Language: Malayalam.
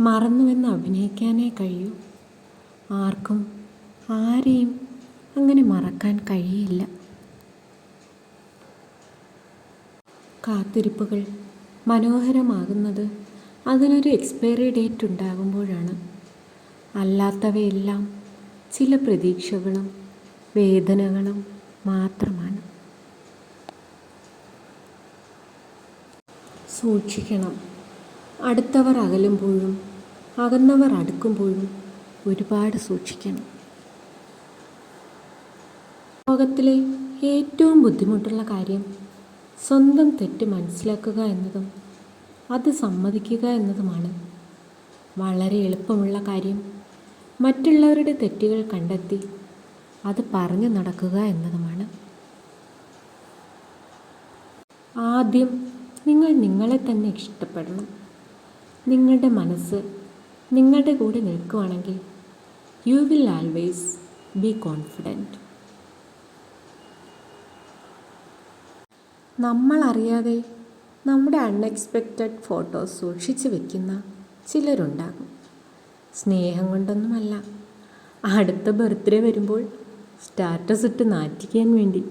മറന്നുവെന്ന് അഭിനയിക്കാനേ കഴിയൂ. ആർക്കും ആരെയും അങ്ങനെ മറക്കാൻ കഴിയില്ല. കാത്തിരിപ്പുകൾ മനോഹരമാകുന്നത് അതിനൊരു എക്സ്പയറി ഡേറ്റ് ഉണ്ടാകുമ്പോഴാണ്. അല്ലാത്തവയെല്ലാം ചില പ്രതീക്ഷകളും വേദനകളും മാത്രമാണ്. സൂക്ഷിക്കണം. അടുത്തവർ അകലുമ്പോഴും അകന്നവർ അടുക്കുമ്പോഴും ഒരുപാട് സൂക്ഷിക്കണം. ലോകത്തിലെ ഏറ്റവും ബുദ്ധിമുട്ടുള്ള കാര്യം സ്വന്തം തെറ്റ് മനസ്സിലാക്കുക എന്നതും അത് സമ്മതിക്കുക എന്നതുമാണ്. വളരെ എളുപ്പമുള്ള കാര്യം മറ്റുള്ളവരുടെ തെറ്റുകൾ കണ്ടെത്തി അത് പറഞ്ഞു നടക്കുക എന്നതുമാണ്. ആദ്യം നിങ്ങൾ നിങ്ങളെ തന്നെ ഇഷ്ടപ്പെടണം. നിങ്ങളുടെ മനസ്സ് നിങ്ങളുടെ കൂടെ നിൽക്കുവാണെങ്കിൽ you will always be confident നമ്മളറിയാതെ നമ്മുടെ അൺഎക്സ്പെക്റ്റഡ് ഫോട്ടോസ് സൂക്ഷിച്ചു വെക്കുന്ന ചിലരുണ്ടാകും. സ്നേഹം കൊണ്ടൊന്നുമല്ല. അടുത്ത ബർത്ത്ഡേ വരുമ്പോൾ സ്റ്റാറ്റസ് ഇട്ട് നാറ്റിക്കാൻ വേണ്ടി